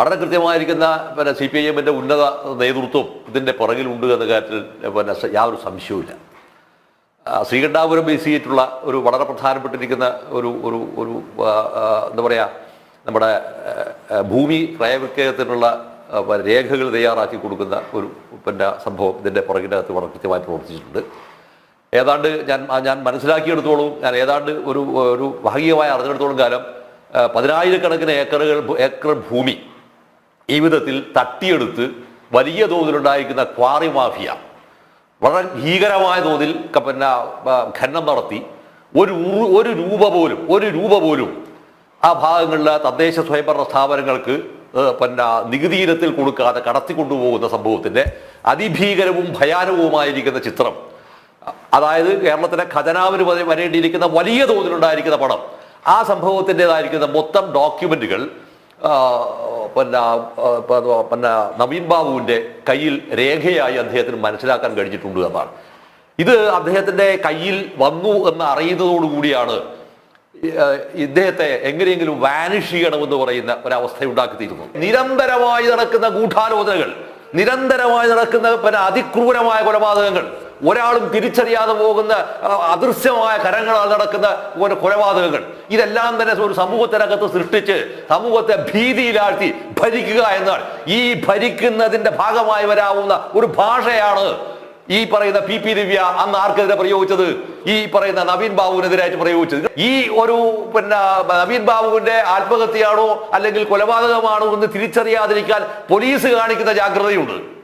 വളരെ കൃത്യമായിരിക്കുന്ന പിന്നെ C P I എമ്മിന്റെ ഉന്നത നേതൃത്വം ഇതിന്റെ പുറകിലുണ്ട് എന്ന കാര്യത്തിൽ പിന്നെ യാതൊരു സംശയവുമില്ല. ശ്രീകണ്ഠാപുരം ബേസ് ചെയ്തിട്ടുള്ള ഒരു വളരെ പ്രധാനപ്പെട്ടിരിക്കുന്ന ഒരു ഒരു ഒരു എന്താ പറയുക നമ്മുടെ ഭൂമി ക്രയവിക്രയത്തിനുള്ള രേഖകൾ തയ്യാറാക്കി കൊടുക്കുന്ന ഒരു പിന്നെ സംഭവം ഇതിന്റെ പുറകിനകത്ത് വളരെ കൃത്യമായി പ്രവർത്തിച്ചിട്ടുണ്ട്. ഏതാണ്ട് ഞാൻ ഞാൻ മനസ്സിലാക്കിയെടുത്തോളം ഞാൻ ഏതാണ്ട് ഒരു ഒരു ഭാഗികമായി അറിഞ്ഞെടുത്തോളം കാലം പതിനായിരക്കണക്കിന് ഏക്കറുകൾ ഏക്കർ ഭൂമി ഈ വിധത്തിൽ തട്ടിയെടുത്ത് വലിയ തോതിലുണ്ടായിരിക്കുന്ന ക്വാറി മാഫിയ വളരെ ഭീകരമായ തോതിൽ പിന്നെ ഖനനം നടത്തി. ഒരു ഒരു രൂപ പോലും ഒരു രൂപ പോലും ആ ഭാഗങ്ങളിലെ തദ്ദേശ സ്വയംഭരണ സ്ഥാപനങ്ങൾക്ക് പിന്നെ നികുതി ഇനത്തിൽ കൊടുക്കാതെ കടത്തിക്കൊണ്ടുപോകുന്ന സംഭവത്തിന്റെ അതിഭീകരവും ഭയാനകവുമായിരിക്കുന്ന ചിത്രം. അതായത് കേരളത്തിലെ ഖജനാവിന് വരേണ്ടിയിരിക്കുന്ന വലിയ തോതിലുണ്ടായിരിക്കുന്ന പണം ആ സംഭവത്തിന്റെതായിരിക്കുന്ന മൊത്തം ഡോക്യുമെന്റുകൾ ആ, പിന്നെ പിന്നെ നവീൻ ബാബുവിന്റെ കയ്യിൽ രേഖയായി അദ്ദേഹത്തിന് മനസ്സിലാക്കാൻ കഴിഞ്ഞിട്ടുണ്ട് എന്നാണ്. ഇത് അദ്ദേഹത്തിന്റെ കയ്യിൽ വന്നു എന്ന് അറിയുന്നതോടുകൂടിയാണ് ഇദ്ദേഹത്തെ എങ്ങനെയെങ്കിലും വാനിഷ് ചെയ്യണമെന്ന് പറയുന്ന ഒരവസ്ഥ ഉണ്ടാക്കിത്തീരുന്നു നിരന്തരമായി നടക്കുന്ന ഗൂഢാലോചനകൾ നിരന്തരമായി നടക്കുന്ന പിന്നെ അതിക്രൂരമായ കൊലപാതകങ്ങൾ ഒരാളും തിരിച്ചറിയാതെ പോകുന്ന അദൃശ്യമായ കരങ്ങളാൽ നടക്കുന്ന ഒരു കൊലപാതകങ്ങൾ. ഇതെല്ലാം തന്നെ ഒരു സമൂഹത്തിനകത്ത് സൃഷ്ടിച്ച് സമൂഹത്തെ ഭീതിയിലാഴ്ത്തി ഭരിക്കുക എന്നാൽ ഈ ഭരിക്കുന്നതിന്റെ ഭാഗമായി വരാവുന്ന ഒരു ഭാഷയാണ് ഈ പറയുന്ന പി പി ദിവ്യ അന്ന് ആർക്കെതിരെ പ്രയോഗിച്ചത്? ഈ പറയുന്ന നവീൻ ബാബുവിനെതിരായിട്ട് പ്രയോഗിച്ചത്. ഈ ഒരു പിന്നെ നവീൻ ബാബുവിന്റെ ആത്മഹത്യയാണോ അല്ലെങ്കിൽ കൊലപാതകമാണോ എന്ന് തിരിച്ചറിയാതിരിക്കാൻ പോലീസ് കാണിക്കുന്ന ജാഗ്രതയുണ്ട്.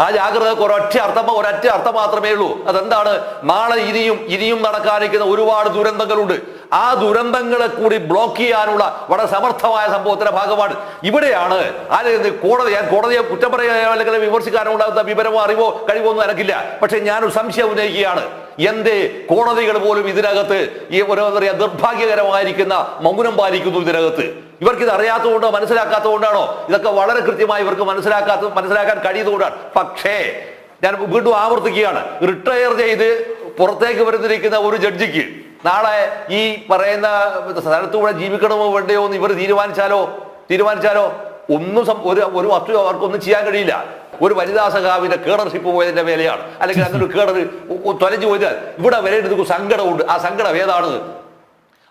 ആ ജാഗ്രത ഒരൊറ്റ അർത്ഥം ഒരൊറ്റ അർത്ഥം മാത്രമേ ഉള്ളൂ. അതെന്താണ്? നാളെ ഇനിയും ഇനിയും നടക്കാനിരിക്കുന്ന ഒരുപാട് ദുരന്തങ്ങളുണ്ട്. ആ ദുരന്തങ്ങളെ കൂടി ബ്ലോക്ക് ചെയ്യാനുള്ള വളരെ സമർത്ഥമായ സംഭവത്തിന്റെ ഭാഗമാണ്. ഇവിടെയാണ് ആരെയും കോടതി? ഞാൻ കോടതിയെ കുറ്റം പറയാനോ അല്ലെങ്കിൽ വിമർശിക്കാനോ ഉണ്ടാകുന്ന വിവരമോ അറിവോ കഴിവോ ഒന്നും അനക്കില്ല. പക്ഷെ ഞാനൊരു സംശയം ഉന്നയിക്കുകയാണ്. എന്തേ കോടതികൾ പോലും ഇതിനകത്ത് ഈ ഒരു പറയാ നിർഭാഗ്യകരമായിരിക്കുന്ന മൗനം പാലിക്കുന്നു ഇതിനകത്ത്? ഇവർക്ക് ഇത് അറിയാത്തതുകൊണ്ടോ മനസ്സിലാക്കാത്തതുകൊണ്ടാണോ? ഇതൊക്കെ വളരെ കൃത്യമായി ഇവർക്ക് മനസ്സിലാക്കാത്ത മനസ്സിലാക്കാൻ കഴിയുന്നതുകൊണ്ടാണ്. പക്ഷേ ഞാൻ വീണ്ടും ആവർത്തിക്കുകയാണ്. റിട്ടയർ ചെയ്ത് പുറത്തേക്ക് വരുന്നിരിക്കുന്ന ഒരു ജഡ്ജിക്ക് നാളെ ഈ പറയുന്ന സ്ഥലത്തൂടെ ജീവിക്കണമോ വേണ്ടയോ എന്ന് ഇവർ തീരുമാനിച്ചാലോ? തീരുമാനിച്ചാലോ? ഒന്നും ഒരു ഒരു വസ്തു അവർക്കൊന്നും ചെയ്യാൻ കഴിയില്ല. ഒരു വനിതാ സഖാവിന്റെ കേഡർഷിപ്പ് പോയതിന്റെ മേലെയാണ്. അല്ലെങ്കിൽ അങ്ങനെ കേഡർ തൊലഞ്ഞു പോയത് ഇവിടെ വരേണ്ടത് സങ്കടമുണ്ട്. ആ സങ്കടം ഏതാണ്?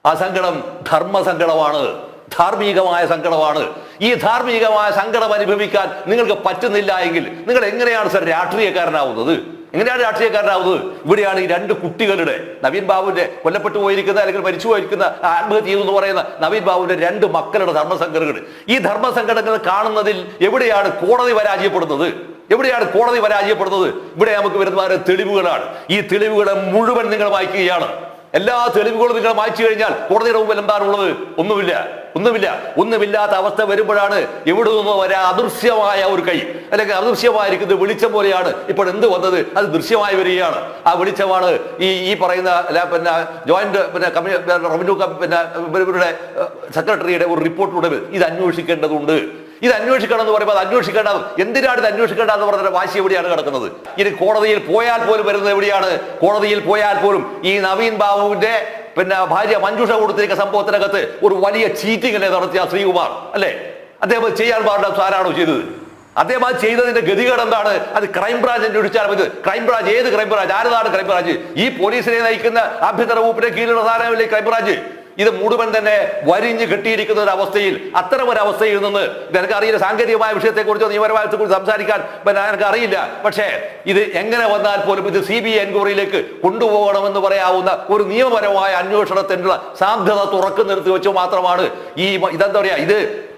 ആ സങ്കടം ധർമ്മസങ്കടമാണ് ധാർമ്മികമായ സങ്കടമാണ്. ഈ ധാർമ്മികമായ സങ്കടം അനുഭവിക്കാൻ നിങ്ങൾക്ക് പറ്റുന്നില്ല എങ്കിൽ നിങ്ങൾ എങ്ങനെയാണ് സർ രാഷ്ട്രീയക്കാരനാവുന്നത്? എങ്ങനെയാണ് രാഷ്ട്രീയക്കാരനാവുന്നത്? ഇവിടെയാണ് ഈ രണ്ട് കുട്ടികളുടെ നവീൻ ബാബുവിന്റെ കൊല്ലപ്പെട്ടു പോയിരിക്കുന്ന അല്ലെങ്കിൽ മരിച്ചു പോയിരിക്കുന്ന ആത്മഹത്യ എന്ന് പറയുന്ന നവീൻ ബാബുവിന്റെ രണ്ട് മക്കളുടെ ധർമ്മസംഘടനകൾ. ഈ ധർമ്മസംഘടനകൾ കാണുന്നതിൽ എവിടെയാണ് കോടതി പരാജയപ്പെടുന്നത്? എവിടെയാണ് കോടതി പരാജയപ്പെടുന്നത്? ഇവിടെ നമുക്ക് വരുന്ന തെളിവുകളാണ്. ഈ തെളിവുകളെ മുഴുവൻ നിങ്ങൾ വായിക്കുകയാണ്. എല്ലാ തെളിവുകളും നിങ്ങൾ മായ്ച്ചു കഴിഞ്ഞാൽ കോടതിയുടെ മുമ്പിൽ എന്താണുള്ളത്? ഒന്നുമില്ല. ഒന്നുമില്ല. ഒന്നുമില്ലാത്ത അവസ്ഥ വരുമ്പോഴാണ് എവിടെ നിന്ന് വരാ അദൃശ്യമായ ഒരു കൈ. അല്ലെങ്കിൽ അദൃശ്യമായിരിക്കുന്നത് വെളിച്ചം പോലെയാണ് ഇപ്പോൾ എന്ത് വന്നത്? അത് ദൃശ്യമായി വരികയാണ്. ആ വെളിച്ചമാണ് ഈ ഈ പറയുന്ന പിന്നെ ജോയിന്റ് പിന്നെ കമ്മ്യൂ റവന്യൂ പിന്നെ ഇവരുടെ സെക്രട്ടറിയുടെ ഒരു റിപ്പോർട്ടിലൂടെ ഇത് അന്വേഷിക്കേണ്ടതുണ്ട്. ഇത് അന്വേഷിക്കണം എന്ന് പറയുമ്പോൾ അത് അന്വേഷിക്കേണ്ടത് എന്തിനാണ് ഇത് അന്വേഷിക്കേണ്ടത് എന്ന് പറഞ്ഞ വാശി എവിടെയാണ് കിടക്കുന്നത്? ഇനി കോടതിയിൽ പോയാൽ പോലും വരുന്നത് എവിടെയാണ്? കോടതിയിൽ പോയാൽ പോലും ഈ നവീൻ ബാബുവിന്റെ പിന്നെ ഭാര്യ മഞ്ജുഷ കൊടുത്തിരിക്കുന്ന സംഭവത്തിനകത്ത് ഒരു വലിയ ചീറ്റിംഗ് അല്ലേ നടത്തിയ ശ്രീകുമാർ അല്ലേ? അദ്ദേഹം ചെയ്യാൻ പാടില്ല ആരാണോ ചെയ്തത്? അദ്ദേഹം അത് ചെയ്തതിന്റെ ഗതികേട് എന്താണ്? അത് ക്രൈംബ്രാഞ്ച് അന്വേഷിച്ചാൽ മതി. ക്രൈംബ്രാഞ്ച് ഏത് ക്രൈംബ്രാഞ്ച്? ആരതാണ് ക്രൈംബ്രാഞ്ച്? ഈ പോലീസിനെ നയിക്കുന്ന ആഭ്യന്തര വകുപ്പിന്റെ കീഴിലുള്ള സാധനമല്ലേ ക്രൈംബ്രാഞ്ച്? ഇത് മുഴുവൻ തന്നെ വരിഞ്ഞ് കെട്ടിയിരിക്കുന്ന ഒരു അവസ്ഥയിൽ അത്തരം ഒരു അവസ്ഥയിൽ നിന്ന് നിനക്ക് അറിയില്ല. സാങ്കേതികമായ വിഷയത്തെക്കുറിച്ചോ നിയമപരമായത്തെ കുറിച്ച് സംസാരിക്കാൻ എനിക്ക് അറിയില്ല. പക്ഷേ ഇത് എങ്ങനെ വന്നാൽ പോലും ഇത് സി ബി ഐ എൻക്വയറിയിലേക്ക് കൊണ്ടുപോകണമെന്ന് പറയാവുന്ന ഒരു നിയമപരമായ അന്വേഷണത്തിനുള്ള സാധ്യത തുറക്കു നിർത്തി വെച്ചു മാത്രമാണ് ഈ ഇതെന്താ പറയാ ഇത്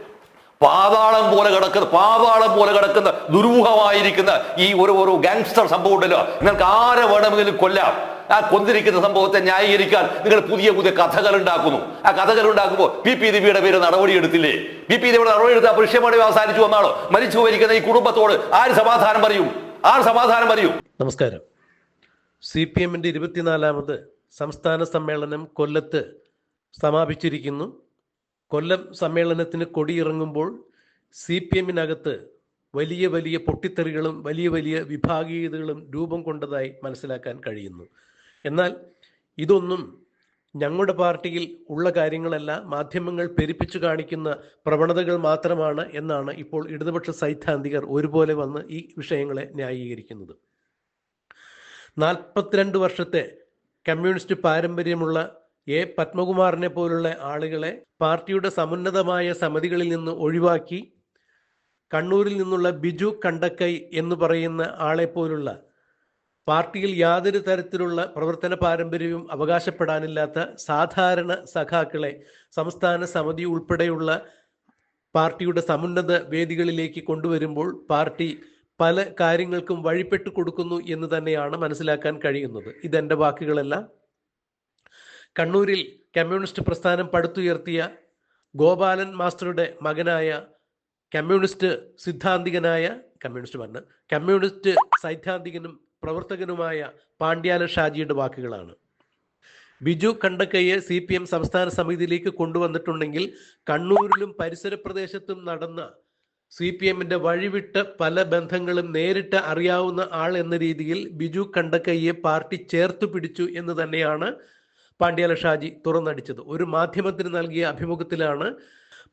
പാതാളം പോലെ കിടക്കുന്ന പാതാളം പോലെ കിടക്കുന്ന ദുരൂഹമായിരിക്കുന്ന ഈ ഒരു ഒരു ഗാങ്സ്റ്റർ സംഭവം ഉണ്ടല്ലോ. നിങ്ങൾക്ക് ആരെ വേണമെങ്കിലും കൊല്ലാം. ആ കൊന്നിരിക്കുന്ന സംഭവത്തെ ന്യായീകരിക്കാൻ നിങ്ങൾ പുതിയ പുതിയ കഥകൾ ഉണ്ടാക്കുന്നു ആ കഥകൾ ഉണ്ടാക്കുമ്പോൾ പി പി ദേവിയുടെ പേര് നടപടി എടുത്തില്ലേ പി പി ദേവിയുടെ നടപടി എടുത്ത പുരുഷമണി അവസാനിച്ചു വന്നാണോ മരിച്ചു പോയിരിക്കുന്ന ഈ കുടുംബത്തോട് ആര് സമാധാനം പറയും? ആര് സമാധാനം പറയും? നമസ്കാരം. സി പി എമ്മിന്റെ ഇരുപത്തിനാലാമത് സംസ്ഥാന സമ്മേളനം കൊല്ലത്ത് സമാപിച്ചിരിക്കുന്നു. കൊല്ലം സമ്മേളനത്തിന് കൊടിയിറങ്ങുമ്പോൾ സി പി എമ്മിനകത്ത് വലിയ വലിയ പൊട്ടിത്തെറികളും വലിയ വലിയ വിഭാഗീയതകളും രൂപം കൊണ്ടതായി മനസ്സിലാക്കാൻ കഴിയുന്നു. എന്നാൽ ഇതൊന്നും ഞങ്ങളുടെ പാർട്ടിയിൽ ഉള്ള കാര്യങ്ങളല്ല മാധ്യമങ്ങൾ പെരുപ്പിച്ചു കാണിക്കുന്ന പ്രവണതകൾ മാത്രമാണ് എന്നാണ് ഇപ്പോൾ ഇടതുപക്ഷ സൈദ്ധാന്തികർ ഒരുപോലെ വന്ന് ഈ വിഷയങ്ങളെ ന്യായീകരിക്കുന്നത്. നാൽപ്പത്തിരണ്ട് വർഷത്തെ കമ്മ്യൂണിസ്റ്റ് പാരമ്പര്യമുള്ള എ. പത്മകുമാറിനെ പോലുള്ള ആളുകളെ പാർട്ടിയുടെ സമുന്നതമായ സമിതികളിൽ നിന്ന് ഒഴിവാക്കി കണ്ണൂരിൽ നിന്നുള്ള ബിജു കണ്ടക്കൈ എന്ന് പറയുന്ന ആളെ പോലുള്ള പാർട്ടിയിൽ യാതൊരു തരത്തിലുള്ള പ്രവർത്തന പാരമ്പര്യവും അവകാശപ്പെടാനില്ലാത്ത സാധാരണ സഖാക്കളെ സംസ്ഥാന സമിതി ഉൾപ്പെടെയുള്ള പാർട്ടിയുടെ സമുന്നത വേദികളിലേക്ക് കൊണ്ടുവരുമ്പോൾ പാർട്ടി പല കാര്യങ്ങൾക്കും വഴിപ്പെട്ടു കൊടുക്കുന്നു എന്ന് തന്നെയാണ് മനസ്സിലാക്കാൻ കഴിയുന്നത്. ഇതെന്റെ വാക്കുകളല്ല. കണ്ണൂരിൽ കമ്മ്യൂണിസ്റ്റ് പ്രസ്ഥാനം പടുത്തുയർത്തിയ ഗോപാലൻ മാസ്റ്ററുടെ മകനായ കമ്മ്യൂണിസ്റ്റ് സിദ്ധാന്തികനായ കമ്മ്യൂണിസ്റ്റ് പറഞ്ഞ കമ്മ്യൂണിസ്റ്റ് സൈദ്ധാന്തികനും പ്രവർത്തകനുമായ പാണ്ഡ്യാല ഷാജിയുടെ വാക്കുകളാണ്. ബിജു കണ്ടക്കയെ സി പി എം സംസ്ഥാന സമിതിയിലേക്ക് കൊണ്ടുവന്നിട്ടുണ്ടെങ്കിൽ കണ്ണൂരിലും പരിസര പ്രദേശത്തും നടന്ന സി പി എമ്മിന്റെ വഴിവിട്ട പല ബന്ധങ്ങളും നേരിട്ട് അറിയാവുന്ന ആൾ എന്ന രീതിയിൽ ബിജു കണ്ടക്കയെ പാർട്ടി ചേർത്തു പിടിച്ചു എന്ന് തന്നെയാണ് പാണ്ഡ്യാല ഷാജി തുറന്നടിച്ചത്. ഒരു മാധ്യമത്തിന് നൽകിയ അഭിമുഖത്തിലാണ്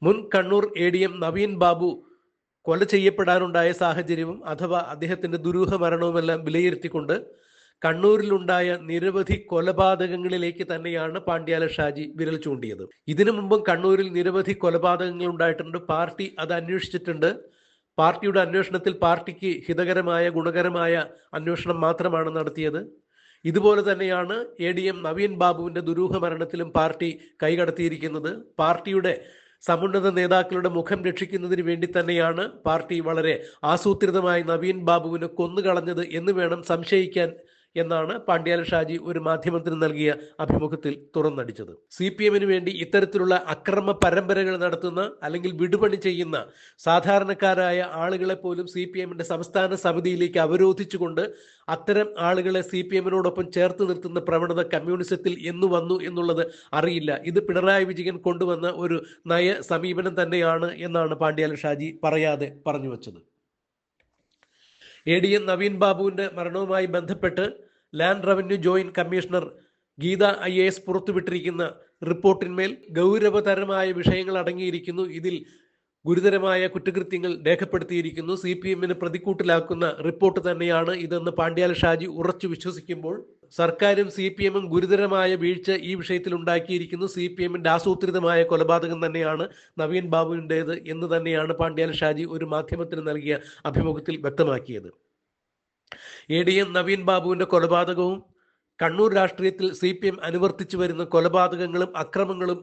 മുൻ Kannur A D M Naveen Babu കൊല ചെയ്യപ്പെടാനുണ്ടായ സാഹചര്യവും അഥവാ അദ്ദേഹത്തിന്റെ ദുരൂഹ മരണവുമെല്ലാം വിലയിരുത്തിക്കൊണ്ട് കണ്ണൂരിലുണ്ടായ നിരവധി കൊലപാതകങ്ങളിലേക്ക് തന്നെയാണ് പാണ്ഡ്യാല ഷാജി വിരൽ ചൂണ്ടിയത്. ഇതിനു മുമ്പും കണ്ണൂരിൽ നിരവധി കൊലപാതകങ്ങൾ ഉണ്ടായിട്ടുണ്ട്. പാർട്ടി അത് അന്വേഷിച്ചിട്ടുണ്ട്. പാർട്ടിയുടെ അന്വേഷണത്തിൽ പാർട്ടിക്ക് ഹിതകരമായ ഗുണകരമായ അന്വേഷണം മാത്രമാണ് നടത്തിയത്. ഇതുപോലെ തന്നെയാണ് എ ഡി എം നവീൻ ബാബുവിന്റെ ദുരൂഹ മരണത്തിലും പാർട്ടി കൈകടത്തിയിരിക്കുന്നത്. പാർട്ടിയുടെ സമുന്നത നേതാക്കളുടെ മുഖം രക്ഷിക്കുന്നതിന് വേണ്ടി തന്നെയാണ് പാർട്ടി വളരെ ആസൂത്രിതമായി നവീൻ ബാബുവിനെ കൊന്നുകളഞ്ഞത് എന്ന് വേണം സംശയിക്കാൻ എന്നാണ് പാണ്ഡ്യാല ഷാജി ഒരു മാധ്യമത്തിന് നൽകിയ അഭിമുഖത്തിൽ തുറന്നടിച്ചത്. സി പി എമ്മിന് വേണ്ടി ഇത്തരത്തിലുള്ള അക്രമ പരമ്പരകൾ നടത്തുന്ന അല്ലെങ്കിൽ വിടുപണി ചെയ്യുന്ന സാധാരണക്കാരായ ആളുകളെ പോലും സി പി എമ്മിന്റെ സംസ്ഥാന സമിതിയിലേക്ക് അവരോധിച്ചുകൊണ്ട് അത്തരം ആളുകളെ സി പി എമ്മിനോടൊപ്പം ചേർത്ത് നിർത്തുന്ന പ്രവണത കമ്മ്യൂണിസത്തിൽ എന്ന് വന്നു എന്നുള്ളത് അറിയില്ല. ഇത് പിണറായി വിജയൻ കൊണ്ടുവന്ന ഒരു നയ സമീപനം തന്നെയാണ് എന്നാണ് പാണ്ഡ്യാല ഷാജി പറയാതെ പറഞ്ഞു വച്ചത്. എ ഡി എൻ നവീൻ ബാബുവിന്റെ മരണവുമായി ബന്ധപ്പെട്ട് land revenue joint commissioner Geetha I A S പുറത്തുവിട്ടിരിക്കുന്ന റിപ്പോർട്ടിന്മേൽ ഗൗരവതരമായ വിഷയങ്ങൾ അടങ്ങിയിരിക്കുന്നു. ഇതിൽ ഗുരുതരമായ കുറ്റകൃത്യങ്ങൾ രേഖപ്പെടുത്തിയിരിക്കുന്നു. സി പി എമ്മിന് പ്രതിക്കൂട്ടിലാക്കുന്ന റിപ്പോർട്ട് തന്നെയാണ് ഇതെന്ന് പാണ്ഡ്യാൽ ഷാജി ഉറച്ചു വിശ്വസിക്കുമ്പോൾ സർക്കാരും സി പി എമ്മും ഗുരുതരമായ വീഴ്ച ഈ വിഷയത്തിൽ ഉണ്ടാക്കിയിരിക്കുന്നു. സി പി എമ്മിന്റെ ആസൂത്രിതമായ കൊലപാതകം തന്നെയാണ് നവീൻ ബാബുവിന്റേത് എന്ന് തന്നെയാണ് പാണ്ഡ്യാൽ ഷാജി ഒരു മാധ്യമത്തിന് നൽകിയ അഭിമുഖത്തിൽ വ്യക്തമാക്കിയത്. എ ഡി എം നവീൻ ബാബുവിന്റെ കൊലപാതകവും കണ്ണൂർ രാഷ്ട്രീയത്തിൽ സി പി എം അനുവർത്തിച്ചു വരുന്ന കൊലപാതകങ്ങളും അക്രമങ്ങളും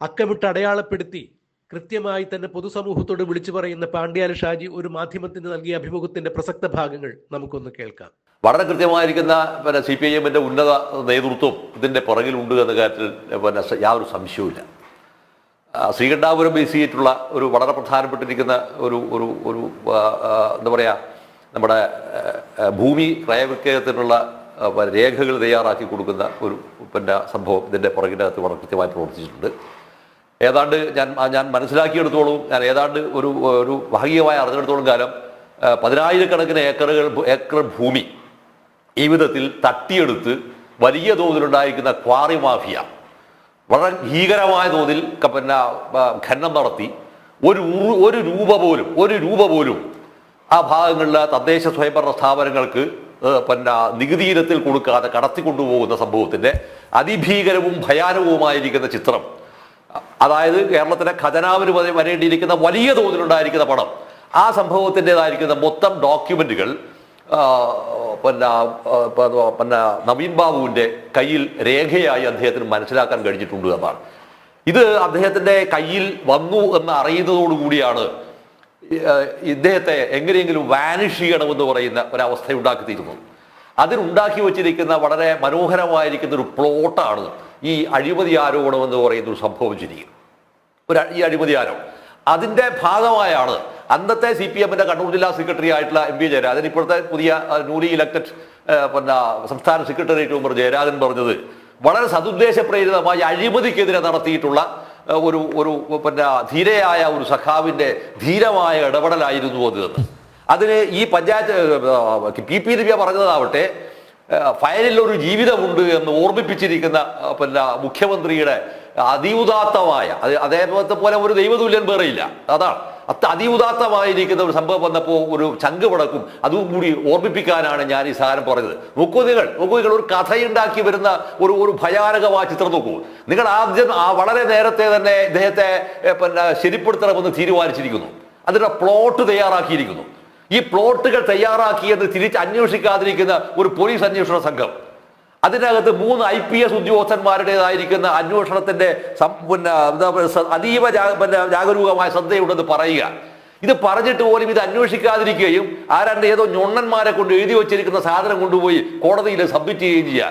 അക്കമിട്ട് അടയാളപ്പെടുത്തി കൃത്യമായി തന്നെ പൊതുസമൂഹത്തോട് വിളിച്ചു പറയുന്ന പാണ്ഡ്യാല ഷാജി ഒരു മാധ്യമത്തിന് നൽകിയ അഭിമുഖത്തിന്റെ പ്രസക്ത ഭാഗങ്ങൾ നമുക്കൊന്ന് കേൾക്കാം. വളരെ കൃത്യമായിരിക്കുന്ന പിന്നെ സി പി ഐ എമ്മിന്റെ ഉന്നത നേതൃത്വം ഇതിന്റെ പുറകിലുണ്ട് എന്ന കാര്യത്തിൽ പിന്നെ യാതൊരു സംശയവുമില്ല. ശ്രീകണ്ഠാപുരം ബേസ് ചെയ്തിട്ടുള്ള ഒരു വളരെ പ്രധാനപ്പെട്ടിരിക്കുന്ന ഒരു ഒരു ഒരു എന്താ പറയുക നമ്മുടെ ഭൂമി ക്രയവിക്രയത്തിനുള്ള രേഖകൾ തയ്യാറാക്കി കൊടുക്കുന്ന ഒരു പിന്നെ സംഭവം ഇതിന്റെ പുറകിനകത്ത് വളരെ കൃത്യമായി പ്രവർത്തിച്ചിട്ടുണ്ട്. ഏതാണ്ട് ഞാൻ ഞാൻ മനസ്സിലാക്കിയെടുത്തോളം ഞാൻ ഏതാണ്ട് ഒരു ഒരു ഭാഗികമായി അറിഞ്ഞെടുത്തോളം കാലം പതിനായിരക്കണക്കിന് ഏക്കറുകൾ ഏക്കർ ഭൂമി ഈ വിധത്തിൽ തട്ടിയെടുത്ത് വലിയ തോതിലുണ്ടായിരിക്കുന്ന ക്വാറി മാഫിയ വളരെ ഭീകരമായ തോതിൽ പിന്നെ ഖനനം നടത്തി ഒരു ഒരു രൂപ പോലും ഒരു രൂപ പോലും ആ ഭാഗങ്ങളിലെ തദ്ദേശ സ്വയംഭരണ സ്ഥാപനങ്ങൾക്ക് പിന്നെ നികുതി ഇനത്തിൽ കൊടുക്കാതെ കടത്തിക്കൊണ്ടുപോകുന്ന സംഭവത്തിന്റെ അതിഭീകരവും ഭയാനകവുമായിരിക്കുന്ന ചിത്രം. അതായത് കേരളത്തിലെ ഖജനാവിന് വരെ- വരേണ്ടിയിരിക്കുന്ന വലിയ തോതിലുണ്ടായിരിക്കുന്ന പണം. ആ സംഭവത്തിന്റെതായിരിക്കുന്ന മൊത്തം ഡോക്യുമെന്റുകൾ പിന്നെ പിന്നെ നവീൻ ബാബുവിന്റെ കയ്യിൽ രേഖയായി അദ്ദേഹത്തിന് മനസ്സിലാക്കാൻ കഴിഞ്ഞിട്ടുണ്ട് എന്നാണ്. ഇത് അദ്ദേഹത്തിന്റെ കയ്യിൽ വന്നു എന്ന് അറിയുന്നതോടുകൂടിയാണ് ഇദ്ദേഹത്തെ എങ്ങനെയെങ്കിലും വാനിഷ് ചെയ്യണമെന്ന് പറയുന്ന ഒരവസ്ഥ ഉണ്ടാക്കി തീരുന്നത് അതിനുണ്ടാക്കി വച്ചിരിക്കുന്ന വളരെ മനോഹരമായിരിക്കുന്ന ഒരു പ്ലോട്ടാണ് ഈ അഴിമതി ആരോപണം എന്ന് പറയുന്ന ഒരു സംഭവം ഒരു ഈ അഴിമതി ആരോപണം. അതിന്റെ ഭാഗമായാണ് അന്നത്തെ സി പി എമ്മിന്റെ കണ്ണൂർ ജില്ലാ സെക്രട്ടറി ആയിട്ടുള്ള എം പി ജയരാജൻ ഇപ്പോഴത്തെ പുതിയ ന്യൂലി ഇലക്ടഡ് പിന്നെ സംസ്ഥാന സെക്രട്ടേറിയറ്റ് മെമ്പർ ജയരാജൻ പറഞ്ഞത് വളരെ സതുദ്ദേശപ്രേരിതമായി അഴിമതിക്കെതിരെ നടത്തിയിട്ടുള്ള ഒരു ഒരു പിന്നെ ധീരയായ ഒരു സഖാവിന്റെ ധീരമായ ഇടപെടലായിരുന്നു അത് എന്ന്. അതിന് ഈ പഞ്ചായത്ത് പി പി ദിവ്യ പറഞ്ഞതാവട്ടെ ഫയലിൽ ഒരു ജീവിതമുണ്ട് എന്ന് ഓർമ്മിപ്പിച്ചിരിക്കുന്ന പിന്നെ മുഖ്യമന്ത്രിയുടെ അതിയുദാത്തമായ അത് അതേപോലത്തെ പോലെ ഒരു ദൈവതുല്യൻ വേറെയില്ല. അതാണ്. അത് അതിഉദാത്തമായിരിക്കുന്ന ഒരു സംഭവം വന്നപ്പോൾ ഒരു ചങ്ക് പടക്കും അതും കൂടി ഓർമ്മിപ്പിക്കാനാണ് ഞാൻ ഈ സാധനം പറഞ്ഞത്. നോക്കൂ നിങ്ങൾ നോക്കൂ നിങ്ങൾ ഒരു കഥയുണ്ടാക്കി വരുന്ന ഒരു ഒരു ഭയാനകമായ ചിത്രം നോക്കൂ. നിങ്ങൾ ആദ്യം ആ വളരെ നേരത്തെ തന്നെ ഇദ്ദേഹത്തെ പിന്നെ ശരിപ്പെടുത്തണമെന്ന് തീരുമാനിച്ചിരിക്കുന്നു. അതിന്റെ പ്ലോട്ട് തയ്യാറാക്കിയിരിക്കുന്നു. ഈ പ്ലോട്ടുകൾ തയ്യാറാക്കിയെന്ന് തിരിച്ച് അന്വേഷിക്കാതിരിക്കുന്ന ഒരു പോലീസ് അന്വേഷണ സംഘം. അതിനകത്ത് മൂന്ന് ഐ പി എസ് ഉദ്യോഗസ്ഥന്മാരുടേതായിരിക്കുന്ന അന്വേഷണത്തിന്റെ പിന്നെ അതീവ പിന്നെ ജാഗരൂകമായ ശ്രദ്ധയുണ്ടെന്ന് പറയുക. ഇത് പറഞ്ഞിട്ട് പോലും ഇത് അന്വേഷിക്കാതിരിക്കുകയും ആരാണ്ട് ഏതോ ഞൊണ്ണന്മാരെ കൊണ്ട് എഴുതി വെച്ചിരിക്കുന്ന സാധനം കൊണ്ടുപോയി കോടതിയിൽ സബ്മിറ്റ് ചെയ്യുകയും ചെയ്യുക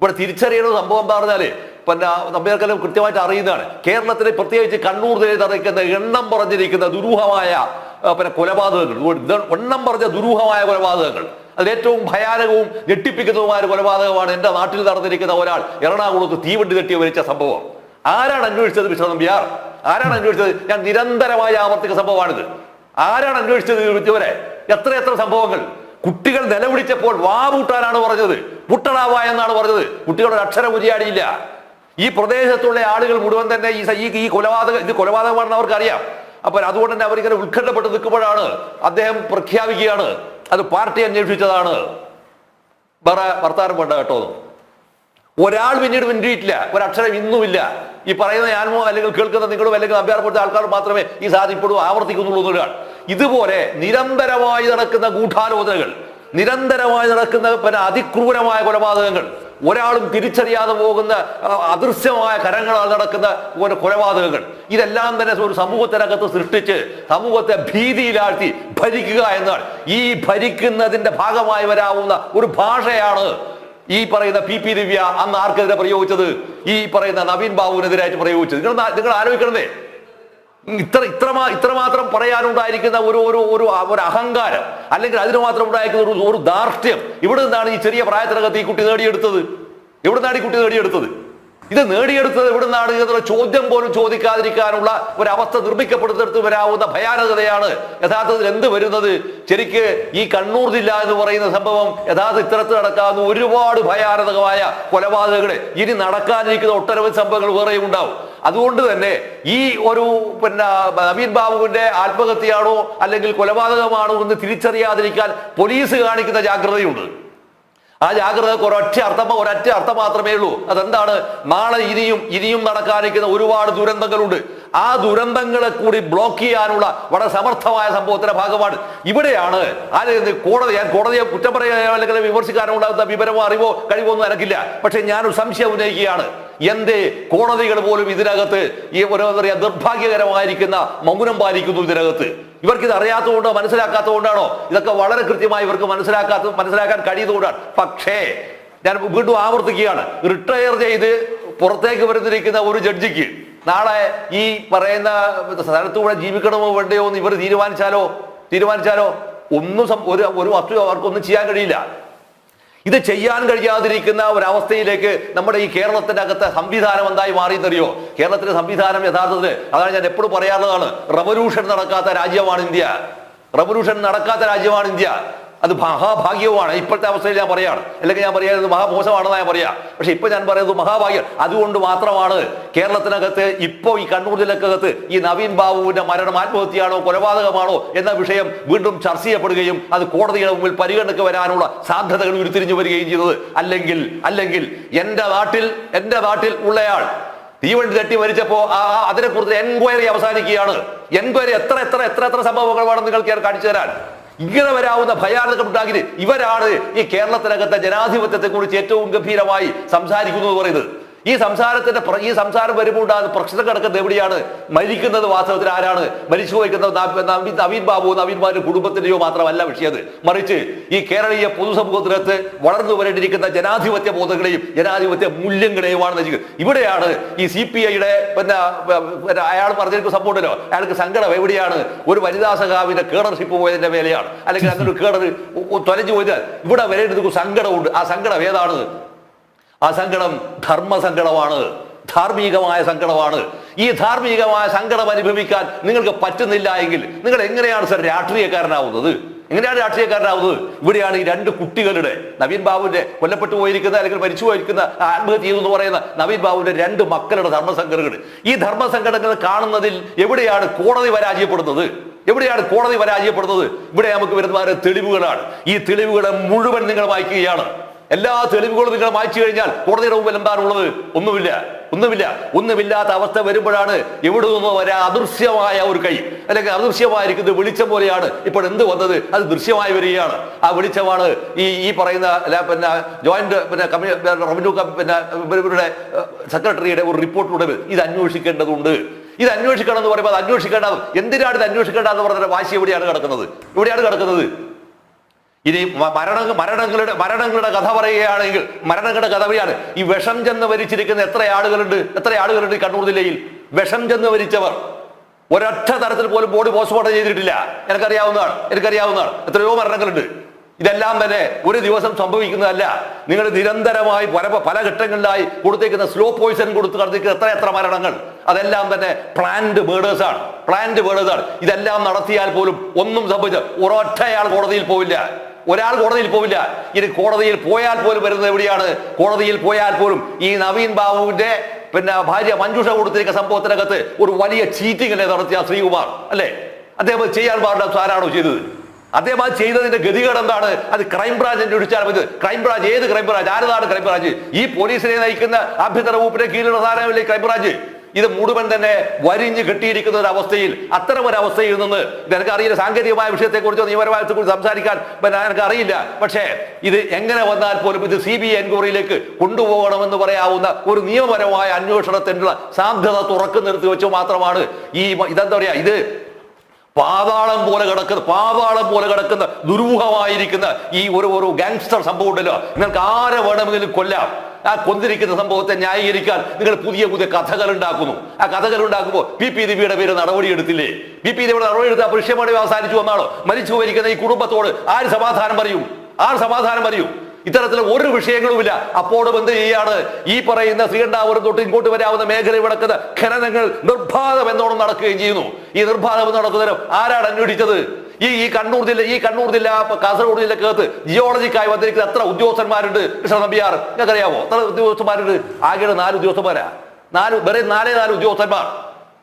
ഇവിടെ തിരിച്ചറിയണ സംഭവം എന്താ പറഞ്ഞാൽ പിന്നെ നമ്മൾക്കെല്ലാം കൃത്യമായിട്ട് അറിയുന്നതാണ്. കേരളത്തിലെ പ്രത്യേകിച്ച് കണ്ണൂർ നടക്കുന്ന എണ്ണം പറഞ്ഞിരിക്കുന്ന ദുരൂഹമായ പിന്നെ കൊലപാതകങ്ങൾ. എണ്ണം പറഞ്ഞ ദുരൂഹമായ കൊലപാതകങ്ങൾ. അതിൽ ഏറ്റവും ഭയാനകവും ഞെട്ടിപ്പിക്കുന്നതുമായ കൊലപാതകമാണ് എന്റെ നാട്ടിൽ നടന്നിരിക്കുന്ന ഒരാൾ എറണാകുളത്ത് തീവണ്ടി തട്ടി മരിച്ച സംഭവം. ആരാണ് അന്വേഷിച്ചത് ബിയാർ? ആരാണ് അന്വേഷിച്ചത്? ഞാൻ നിരന്തരമായി ആവർത്തിക്ക സംഭവമാണിത്. ആരാണ് അന്വേഷിച്ചത് ഇതുവരെ എത്ര എത്ര സംഭവങ്ങൾ? കുട്ടികൾ നിലവിളിച്ചപ്പോൾ വാ പൂട്ടാനാണ് പറഞ്ഞത്. പുട്ടടാവ എന്നാണ് പറഞ്ഞത്. കുട്ടികളുടെ അക്ഷരം ഉരിയാടിയില്ല ഈ പ്രദേശത്തുള്ള ആളുകൾ മുഴുവൻ തന്നെ ഈ ഈ കൊലപാതകം ഇത് കൊലപാതകമാണെന്ന് അവർക്കറിയാം. അപ്പൊ അതുകൊണ്ട് തന്നെ അവരിങ്ങനെ ഉത്കണ്ഠപ്പെട്ട് നിൽക്കുമ്പോഴാണ് അദ്ദേഹം പ്രഖ്യാപിക്കുകയാണ്. അത് പാർട്ടി അന്വേഷിച്ചതാണ്. വേറെ വർത്താനം വേണ്ട കേട്ടോ. ഒരാൾ പിന്നീട് മിണ്ടിയിട്ടില്ല ഒരക്ഷരം ഇന്നുമില്ല. ഈ പറയുന്ന ഞാനോ അല്ലെങ്കിൽ കേൾക്കുന്ന നിങ്ങളും അല്ലെങ്കിൽ അഭ്യാസപ്പെടുത്ത ആൾക്കാർ മാത്രമേ ഈ സാധനം ഇപ്പോഴും ആവർത്തിക്കുന്നുള്ളൂ എന്നൊരാൾ ഇതുപോലെ നിരന്തരമായി നടക്കുന്ന ഗൂഢാലോചനകൾ നിരന്തരമായി നടക്കുന്ന പിന്നെ അതിക്രൂരമായ കൊലപാതകങ്ങൾ ഒരാളും തിരിച്ചറിയാതെ പോകുന്ന അദൃശ്യമായ കരങ്ങളാൽ നടക്കുന്ന ഒരു കൊലപാതകങ്ങൾ. ഇതെല്ലാം തന്നെ ഒരു സമൂഹത്തിനകത്ത് സൃഷ്ടിച്ച് സമൂഹത്തെ ഭീതിയിലാഴ്ത്തി ഭരിക്കുക എന്നാൽ ഈ ഭരിക്കുന്നതിന്റെ ഭാഗമായി വരാവുന്ന ഒരു ഭാഷയാണ് ഈ പറയുന്ന പി പി ദിവ്യ അന്ന് ആർക്കെതിരെ പ്രയോഗിച്ചത്? ഈ പറയുന്ന നവീൻ ബാബുവിനെതിരായിട്ട് പ്രയോഗിച്ചത്. നിങ്ങൾ നിങ്ങൾ ആലോചിക്കണമേ. ഇത്ര ഇത്രമാ ഇത്രമാത്രം പറയാനുണ്ടായിരിക്കുന്ന ഒരു ഒരു ഒരു ഒരു അഹങ്കാരം അല്ലെങ്കിൽ അതിന് മാത്രം ഉണ്ടായിരിക്കുന്ന ഒരു ഒരു ദാർഷ്ട്യം ഇവിടെ നിന്നാണ് ഈ ചെറിയ പ്രായത്തിനകത്ത് ഈ കുട്ടി നേടിയെടുത്തത്. എവിടെ നിന്നാണ് ഈ കുട്ടി നേടിയെടുത്തത്. ഇത് നേടിയെടുത്തത് എവിടെ നിന്നാണ് എന്നുള്ള ചോദ്യം പോലും ചോദിക്കാതിരിക്കാനുള്ള ഒരവസ്ഥ നിർമ്മിക്കപ്പെടുത്തെടുത്ത് വരാവുന്ന ഭയാനകതയാണ് യഥാർത്ഥത്തിൽ എന്ത് വരുന്നത്? ശരിക്ക് ഈ കണ്ണൂർ ജില്ല എന്ന് പറയുന്ന സംഭവം യഥാർത്ഥ ഇത്തരത്തിൽ നടക്കാവുന്ന ഒരുപാട് ഭയാനകമായ കൊലപാതകങ്ങൾ ഇനി നടക്കാനിരിക്കുന്ന ഒട്ടനവധി സംഭവങ്ങൾ വേറെയും ഉണ്ടാവും. അതുകൊണ്ട് തന്നെ ഈ ഒരു പിന്നെ നവീൻ ബാബുവിന്റെ ആത്മഹത്യയാണോ അല്ലെങ്കിൽ കൊലപാതകമാണോ എന്ന് തിരിച്ചറിയാതിരിക്കാൻ പോലീസ് കാണിക്കുന്ന ജാഗ്രതയുണ്ട്. ആ ജാഗ്രത ഒരൊറ്റ അർത്ഥം ഒരൊറ്റ അർത്ഥം മാത്രമേ ഉള്ളൂ. അതെന്താണ്? നാളെ ഇനിയും ഇനിയും നടക്കാനിരിക്കുന്ന ഒരുപാട് ദുരന്തങ്ങളുണ്ട്. ആ ദുരന്തങ്ങളെ കൂടി ബ്ലോക്ക് ചെയ്യാനുള്ള വളരെ സമർത്ഥമായ സംഭവത്തിന്റെ ഭാഗമാണ്. ഇവിടെയാണ് ആര് ഇത് കോടതി ഞാൻ കോടതിയെ കുറ്റം പറയാനോ അല്ലെങ്കിൽ വിമർശിക്കാനോ വിവരമോ അറിവോ കഴിവോ ഒന്നും എനിക്കില്ല പക്ഷെ ഞാനൊരു സംശയം ഉന്നയിക്കുകയാണ്. എന്തേ കോടതികൾ പോലും ഇതിനകത്ത് ഈ ഒരു എന്താ പറയാ നിർഭാഗ്യകരമായിരിക്കുന്ന മൗനം പാലിക്കുന്നു ഇതിനകത്ത്. ഇവർക്ക് ഇത് അറിയാത്തതുകൊണ്ടോ മനസ്സിലാക്കാത്തതുകൊണ്ടാണോ? ഇതൊക്കെ വളരെ കൃത്യമായി ഇവർക്ക് മനസ്സിലാക്കാത്ത മനസ്സിലാക്കാൻ കഴിയുന്നതുകൊണ്ടാണ്. പക്ഷേ ഞാൻ വീണ്ടും ആവർത്തിക്കുകയാണ്. റിട്ടയർ ചെയ്ത് പുറത്തേക്ക് വരുന്നിരിക്കുന്ന ഒരു ജഡ്ജിക്ക് നാളെ ഈ പറയുന്ന സ്ഥലത്തൂടെ ജീവിക്കണമോ വേണ്ടയോ എന്ന് ഇവർ തീരുമാനിച്ചാലോ? തീരുമാനിച്ചാലോ? ഒന്നും ഒരു ഒരു വസ്തു അവർക്കൊന്നും ചെയ്യാൻ കഴിയില്ല. ഇത് ചെയ്യാൻ കഴിയാതിരിക്കുന്ന ഒരവസ്ഥയിലേക്ക് നമ്മുടെ ഈ കേരളത്തിന്റെ അകത്ത് സംവിധാനം എന്തായി മാറിയെന്നറിയോ? കേരളത്തിലെ സംവിധാനം യഥാർത്ഥത്തിൽ അതാണ് ഞാൻ എപ്പോഴും പറയാറുള്ളതാണ് റവല്യൂഷൻ നടക്കാത്ത രാജ്യമാണ് ഇന്ത്യ. റവല്യൂഷൻ നടക്കാത്ത രാജ്യമാണ് ഇന്ത്യ. അത് മഹാഭാഗ്യവുമാണ്. ഇപ്പോഴത്തെ അവസ്ഥയിൽ ഞാൻ പറയാണ്. അല്ലെങ്കിൽ ഞാൻ പറയുന്നത് മഹാമോശമാണെന്ന് ഞാൻ പറയാം. പക്ഷെ ഇപ്പൊ ഞാൻ പറയുന്നത് മഹാഭാഗ്യം. അതുകൊണ്ട് മാത്രമാണ് കേരളത്തിനകത്ത് ഇപ്പോൾ ഈ കണ്ണൂർ ജില്ലക്കകത്ത് ഈ നവീൻ ബാബുവിന്റെ മരണം ആത്മഹത്യയാണോ കൊലപാതകമാണോ എന്ന വിഷയം വീണ്ടും ചർച്ച ചെയ്യപ്പെടുകയും അത് കോടതിയുടെ മുമ്പിൽ പരിഗണനയ്ക്ക് വരാനുള്ള സാധ്യതകൾ ഉരുത്തിരിഞ്ഞു വരികയും ചെയ്തത്. അല്ലെങ്കിൽ അല്ലെങ്കിൽ എന്റെ നാട്ടിൽ എന്റെ നാട്ടിൽ ഉള്ളയാൾ തീവണ്ടി തട്ടി മരിച്ചപ്പോ ആ അതിനെക്കുറിച്ച് എൻക്വയറി അവസാനിക്കുകയാണ്. എൻക്വയറി എത്ര എത്ര എത്ര എത്ര സംഭവങ്ങൾ നിങ്ങൾക്ക് കാണിച്ചു തരാൻ? ഇങ്ങനെ വരാവുന്ന ഭയാനകം ഉണ്ടാക്കി ഇവരാണ് ഈ കേരളത്തിനകത്തെ ജനാധിപത്യത്തെ കുറിച്ച് ഏറ്റവും ഗംഭീരമായി സംസാരിക്കുന്നു എന്ന് പറയുന്നത്. ഈ സംസാരത്തിന്റെ ഈ സംസാരം വരുമ്പോൾ ഉണ്ടാകുന്ന പ്രശ്നം കിടക്കുന്നത് എവിടെയാണ്? മരിക്കുന്നത് വാസ്തവത്തിൽ ആരാണ്? മരിച്ചു പോയിക്കുന്നത് നവ- നവീൻ ബാബു നവീൻ ബാബുവിന്റെ കുടുംബത്തിന്റെയോ മാത്രമല്ല വിഷയത് മറിച്ച് ഈ കേരളീയ പൊതുസമൂഹത്തിനകത്ത് വളർന്നു വരേണ്ടിയിരിക്കുന്ന ജനാധിപത്യ ബോധങ്ങളെയും ജനാധിപത്യ മൂല്യങ്ങളെയുമാണ് നശിക്കുന്നത്. ഇവിടെയാണ് ഈ സി പി ഐയുടെ പിന്നെ അയാൾ പറഞ്ഞിരിക്കുന്ന സപ്പോർട്ടല്ലോ അയാൾക്ക് സങ്കടം. എവിടെയാണ്? ഒരു വനിതാ സഖാവിന്റെ കേഡർഷിപ്പ് പോയതിന്റെ മേലെയാണ്. അല്ലെങ്കിൽ അങ്ങനെ ഒരു കേഡർ തൊലഞ്ഞു പോയത് ഇവിടെ വരേണ്ടത് സങ്കടമുണ്ട്. ആ സങ്കടം ഏതാണ്? ആ സങ്കടം ധർമ്മസങ്കടമാണ് ധാർമ്മികമായ സങ്കടമാണ് ഈ ധാർമ്മികമായ സങ്കടം അനുഭവിക്കാൻ നിങ്ങൾക്ക് പറ്റുന്നില്ല എങ്കിൽ നിങ്ങൾ എങ്ങനെയാണ് സർ രാഷ്ട്രീയക്കാരനാവുന്നത്? എങ്ങനെയാണ് രാഷ്ട്രീയക്കാരനാവുന്നത്? ഇവിടെയാണ് ഈ രണ്ട് കുട്ടികളുടെ നവീൻ ബാബുവിന്റെ കൊല്ലപ്പെട്ടു പോയിരിക്കുന്ന അല്ലെങ്കിൽ മരിച്ചു പോയിരിക്കുന്ന ആത്മഹത്യ എന്ന് പറയുന്ന നവീൻ ബാബുവിന്റെ രണ്ട് മക്കളുടെ ധർമ്മസങ്കടങ്ങൾ ഈ ധർമ്മസങ്കടങ്ങൾ കാണുന്നതിൽ എവിടെയാണ് കോടതി പരാജയപ്പെടുന്നത്? എവിടെയാണ് കോടതി പരാജയപ്പെടുന്നത്? ഇവിടെ നമുക്ക് വരുന്ന തെളിവുകളാണ്. ഈ തെളിവുകളെ മുഴുവൻ നിങ്ങൾ വായിക്കുകയാണ്. എല്ലാ തെളിവുകളും നിങ്ങൾ വായിച്ചു കഴിഞ്ഞാൽ കോടതിയുടെ മുമ്പിൽ എന്താണുള്ളത് ഒന്നുമില്ല. ഒന്നുമില്ല. ഒന്നുമില്ലാത്ത അവസ്ഥ വരുമ്പോഴാണ് എവിടെ നിന്നോ വരാ അദൃശ്യമായ ഒരു കൈ. അല്ലെങ്കിൽ അദൃശ്യമായിരിക്കുന്നത് വെളിച്ചം പോലെയാണ് ഇപ്പോൾ എന്ത് വന്നത്? അത് ദൃശ്യമായി വരികയാണ്. ആ വെളിച്ചമാണ് ഈ ഈ പറയുന്ന പിന്നെ ജോയിന്റ് പിന്നെ റവന്യൂ പിന്നെ ഇവരുടെ സെക്രട്ടറിയുടെ ഒരു റിപ്പോർട്ടിലൂടെ ഇത് അന്വേഷിക്കേണ്ടതുണ്ട്. ഇത് അന്വേഷിക്കണം എന്ന് പറയുമ്പോൾ അത് അന്വേഷിക്കേണ്ടത് എന്തിനാണ് ഇത് അന്വേഷിക്കേണ്ടതെന്ന് പറഞ്ഞ വാശി എവിടെയാണ് കിടക്കുന്നത്? എവിടെയാണ് കിടക്കുന്നത്? ഇനി മരണ മരണങ്ങളുടെ മരണങ്ങളുടെ കഥ പറയുകയാണെങ്കിൽ മരണങ്ങളുടെ കഥ പറയാണ് ഈ വിഷം ചെന്ന് വരിച്ചിരിക്കുന്ന എത്ര ആളുകളുണ്ട്? എത്ര ആളുകളുണ്ട് കണ്ണൂർ ജില്ലയിൽ? വിഷം ചെന്ന് വരിച്ചവർ. ഒരൊറ്റ തരത്തിൽ പോലും ബോഡി പോസ്റ്റ്മോർട്ടം ചെയ്തിട്ടില്ല. എനിക്കറിയാവുന്നതാണ്. എനിക്കറിയാവുന്നതാണ്. എത്രയോ മരണങ്ങളുണ്ട്. ഇതെല്ലാം തന്നെ ഒരു ദിവസം സംഭവിക്കുന്നതല്ല. നിങ്ങൾ നിരന്തരമായി പല പല ഘട്ടങ്ങളിലായി കൊടുത്തേക്കുന്ന സ്ലോ പോയിസൺ കൊടുത്ത് കടത്തിക്കുന്ന എത്ര എത്ര മരണങ്ങൾ? അതെല്ലാം തന്നെ പ്ലാൻഡ് മേഡേഴ്സ് ആണ്. പ്ലാൻഡ് മേഡേഴ്സ് ആണ്. ഇതെല്ലാം നടത്തിയാൽ പോലും ഒന്നും സംഭവിച്ച ഒരൊറ്റയാൾ കോടതിയിൽ പോവില്ല. ഒരാൾ കോടതിയിൽ പോവില്ല. ഇനി കോടതിയിൽ പോയാൽ പോലും വരുന്നത് എവിടെയാണ്? കോടതിയിൽ പോയാൽ പോലും ഈ നവീൻ ബാബുവിന്റെ പിന്നെ ഭാര്യ മഞ്ജുഷ കൊടുത്തിരിക്കുന്ന സംഭവത്തിനകത്ത് ഒരു വലിയ ചീറ്റിംഗ് അല്ലേ നടത്തിയ ശ്രീകുമാർ അല്ലേ? അദ്ദേഹം ചെയ്യാൻ പാടില്ല ആരാണോ ചെയ്തത്? അദ്ദേഹം അത് ചെയ്തതിന്റെ ഗതികേട് എന്താണ്? അത് ക്രൈംബ്രാഞ്ച് അന്വേഷിച്ചാൽ മതി. ക്രൈംബ്രാഞ്ച് ഏത് ക്രൈംബ്രാഞ്ച്? ആരതാണ് ക്രൈംബ്രാഞ്ച്? ഈ പോലീസിനെ നയിക്കുന്ന ആഭ്യന്തര വകുപ്പിന്റെ കീഴിലുള്ള സാധനമല്ലേ ക്രൈംബ്രാഞ്ച്? ഇത് മുഴുവൻ തന്നെ വരിഞ്ഞ് കെട്ടിയിരിക്കുന്ന ഒരു അവസ്ഥയിൽ അത്തരം ഒരു അവസ്ഥയിൽ നിന്ന് എനിക്ക് അറിയില്ല സാങ്കേതികമായ വിഷയത്തെക്കുറിച്ചോ നിയമപരമായത്തെ കുറിച്ച് സംസാരിക്കാൻ എനിക്ക് അറിയില്ല. പക്ഷേ ഇത് എങ്ങനെ വന്നാൽ പോലും ഇത് സി ബി ഐ എൻക്വയറിയിലേക്ക് കൊണ്ടുപോകണമെന്ന് പറയാവുന്ന ഒരു നിയമപരമായ അന്വേഷണത്തിനുള്ള സാധ്യത തുറക്കു നിർത്തി വെച്ച് മാത്രമാണ് ഈ ഇതെന്താ പറയാ ഇത് പാതാളം പോലെ കിടക്കുന്ന പാതാളം പോലെ കിടക്കുന്ന ദുരൂഹമായിരിക്കുന്ന ഈ ഒരു ഒരു ഗാങ്സ്റ്റർ സംഭവം ഉണ്ടല്ലോ. നിങ്ങൾക്ക് ആരെ വേണമെങ്കിലും കൊല്ലാം. ആ കൊന്നിരിക്കുന്ന സംഭവത്തെ ന്യായീകരിക്കാൻ നിങ്ങൾ പുതിയ പുതിയ കഥകൾ ഉണ്ടാക്കുന്നു ആ കഥകൾ ഉണ്ടാക്കുമ്പോൾ പി പി ദേവിയുടെ പേര് നടപടിയെടുത്തില്ലേ? പി പി നടപടി നടപടിയെടുത്ത് ആ പുരുഷമാണ് അവസാനിച്ചു വന്നാണോ മരിച്ചു പോയിരിക്കുന്ന ഈ കുടുംബത്തോട് ആര് സമാധാനം പറയും? ആര് സമാധാനം പറയും? ഇത്തരത്തിലെ ഒരു വിഷയങ്ങളുമില്ല. അപ്പോഴും എന്ത് ചെയ്യാണ്? ഈ പറയുന്ന ശ്രീകണ്ഠാപുരം തൊട്ട് ഇങ്ങോട്ട് വരാവുന്ന മേഖലയിൽ നടക്കുന്ന ഖനനങ്ങൾ നിർബാധം എന്നോണം നടക്കുകയും ചെയ്യുന്നു. ഈ നിർബാധം നടക്കുന്നതിനും ആരാണ് അന്വേഷിച്ചത്? ഈ ഈ കണ്ണൂർ ജില്ല ഈ കണ്ണൂർ ജില്ല കാസർഗോഡ് ജില്ല ജില്ലക്കകത്ത് ജിയോളജിക്കായി വന്നിരിക്കുന്ന എത്ര ഉദ്യോഗസ്ഥന്മാരുണ്ട്? കൃഷ്ണ നമ്പിയാർ നിങ്ങൾക്ക് അറിയാമോ എത്ര ഉദ്യോഗസ്ഥന്മാരുണ്ട്? ആകെയുടെ നാല് ഉദ്യോഗസ്ഥന്മാരാ. നാല് വെറും നാലേ നാല് ഉദ്യോഗസ്ഥന്മാർ.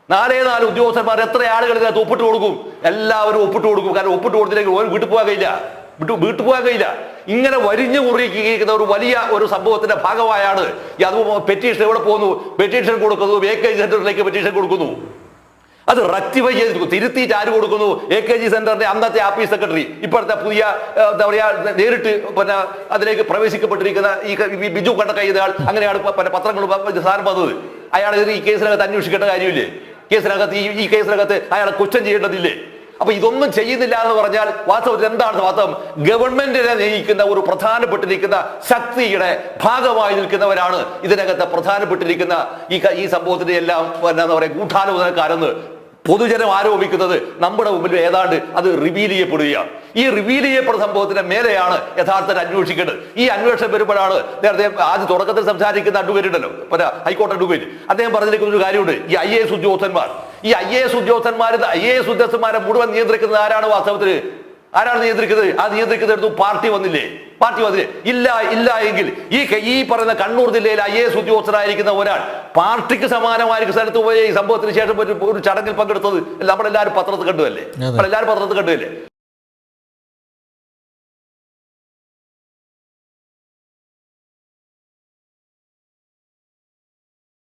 നാലേ നാല് ഉദ്യോഗസ്ഥന്മാർ എത്ര ആളുകൾ ഇതിനകത്ത് ഒപ്പിട്ട് കൊടുക്കും? എല്ലാവരും ഒപ്പിട്ട് കൊടുക്കും. കാരണം ഒപ്പിട്ട് കൊടുത്തില്ലെങ്കിൽ ഒരു വീട്ടിൽ പോകാൻ കഴിയില്ല. വിട്ടു വീട്ടിൽ പോകാൻ കഴിയില്ല. ഇങ്ങനെ വരിഞ്ഞു മുറിയിക്കുന്ന ഒരു വലിയ ഒരു സംഭവത്തിന്റെ ഭാഗമായാണ് അത് പെറ്റീഷൻ എവിടെ പോകുന്നു. പെറ്റീഷൻ കൊടുക്കുന്നു. വേക്കേജ് സെന്ററിലേക്ക് പെറ്റീഷൻ കൊടുക്കുന്നു. അത് റെക്ടിഫൈ ചെയ്ത് തിരുത്തിയിട്ട് ആര് കൊടുക്കുന്നു? എ കെ ജി സെന്ററിന്റെ അന്നത്തെ ആഫീസ് സെക്രട്ടറി. ഇപ്പോഴത്തെ പുതിയ എന്താ പറയാ നേരിട്ട് പിന്നെ അതിലേക്ക് പ്രവേശിക്കപ്പെട്ടിരിക്കുന്ന ഈ ബിജു കണ്ട ഇതാൾ അങ്ങനെയാണ് പിന്നെ പത്രങ്ങൾ സാധനം വന്നത്. അയാൾ ഈ കേസിനകത്ത് അന്വേഷിക്കേണ്ട കാര്യമില്ലേ? കേസിനകത്ത് ഈ കേസിനകത്ത് അയാളെ കുറ്റം ചെയ്യേണ്ടതില്ലേ? അപ്പൊ ഇതൊന്നും ചെയ്യുന്നില്ല എന്ന് പറഞ്ഞാൽ വാസ്തവത്തിൽ എന്താണ് വാസ്തവം? ഗവൺമെന്റിനെ നയിക്കുന്ന ഒരു പ്രധാനപ്പെട്ടിരിക്കുന്ന ശക്തിയുടെ ഭാഗമായി നിൽക്കുന്നവരാണ് ഇതിനകത്ത് പ്രധാനപ്പെട്ടിരിക്കുന്ന ഈ ഈ സംഭവത്തിന്റെ എല്ലാം എന്താ പറയുക ഗൂഢാലോചനക്കാരെന്ന് പൊതുജനം ആരോപിക്കുന്നത് നമ്മുടെ മുമ്പിൽ ഏതാണ്ട് അത് റിവീൽ ചെയ്യപ്പെടുകയാണ്. ഈ റിവീൽ ചെയ്യപ്പെടുന്ന സംഭവത്തിന്റെ മേലെയാണ് യഥാർത്ഥത്തിൽ അന്വേഷിക്കേണ്ടത്. ഈ അന്വേഷണം വരുമ്പോഴാണ് നേരത്തെ ആദ്യ തുടക്കത്തിൽ സംസാരിക്കുന്ന അഡ്വക്കേറ്റ് ഉണ്ടല്ലോ ഹൈക്കോടതി അഡ്വക്കേറ്റ് അദ്ദേഹം പറഞ്ഞിരിക്കുന്ന ഒരു കാര്യമുണ്ട് ഈ ഐ എസ് ഉദ്യോഗസ്ഥന്മാർ. ഈ ഐ എസ് ഉദ്യോഗസ്ഥന്മാർ ഐ എസ് ഉദ്യോഗസ്ഥന്മാരെ മുഴുവൻ നിയന്ത്രിക്കുന്നത് ആരാണ് വാസ്തവത്തിൽ ആരാണ് നിയന്ത്രിക്കുന്നത്? ആ നിയന്ത്രിക്കുന്നിടത്ത് പാർട്ടി വന്നില്ലേ? പാർട്ടി വന്നില്ലേ? ഇല്ല ഇല്ല എങ്കിൽ ഈ ഈ പറയുന്ന കണ്ണൂർ ജില്ലയിൽ ഐ എ എസ് ഉദ്യോഗസ്ഥനായിരിക്കുന്ന ഒരാൾ പാർട്ടിക്ക് സമാനമായിരിക്കും സ്ഥലത്ത് പോയി ഈ സംഭവത്തിന് ശേഷം ഒരു ഒരു ചടങ്ങിൽ പങ്കെടുത്തത് നമ്മളെല്ലാവരും പത്രത്തിൽ കണ്ടുവല്ലേ നമ്മളെല്ലാവരും പത്രത്തിൽ കണ്ടുവല്ലേ